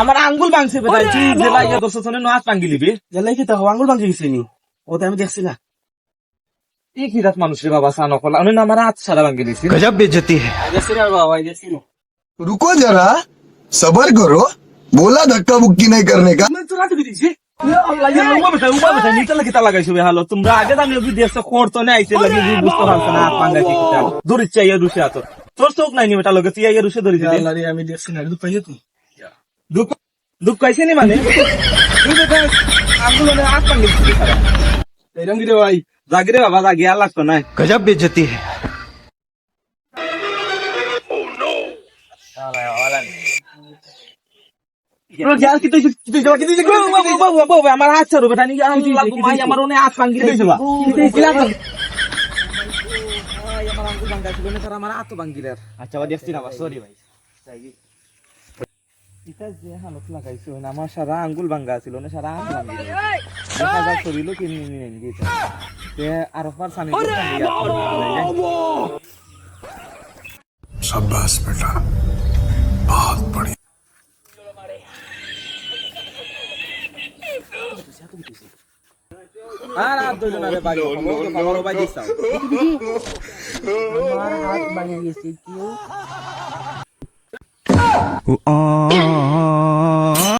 আমার আঙ্গুল ভাঙছে বেটা জেলা ইয়া দশ সনে নাচ ভাঙ্গি লিবি জেলাই কি তো আঙ্গুল ভাঙি গেছে নি ও তো আমি দেখছি না ই কি রাত মানুষ রে বাবা সান কলা আমি না আমার হাত সারা ভাঙ্গি দিছি गजब बेइज्जती है দেখছি না বাবা দেখছি না रुको जरा सबर करो बोला धक्का मुक्की नहीं करने का আমি তো রাতে দিছি আল্লাহ তোমরা আগে দামি বিদেশ করতো না আইসে বুঝতে পারছ না পাঙ্গা কি দূরের চাইয়া রুশে আতো তোর চোখ নাই নিবে তালোকে তুই আইয়া রুশে ধরিস আমি দেখছি না দুঃখ পাইছে তুই দুঃখ দুঃখ পাইছে নি মানে আন্দোলনে আট পাঙ্গে এরম গিরে ভাই জাগিরে বাবা জাগিয়ে আর লাগতো না গজব বেজতি হ্যাঁ আমার হাত ছাড়ো বেটা আমার অনেক হাত ভাঙ্গি আমার হাত ভাঙ্গি আচ্ছা দেখছি না সরি ভাই এটা যে হালত লাগাইছো আমার সারা আঙ্গুল ভাঙ্গা ছিল না সারা আঙ্গুল ভাঙ্গা শরীরও কিনে নিয়ে গিয়েছে আর আপনার সামনে সাব্বাস বেটা বহুত বড়ি আর হাত ধরো না রে বাড়ি বাবার বাড়ি দিছাও আমার হাত ভাঙে গেছে কেউ आ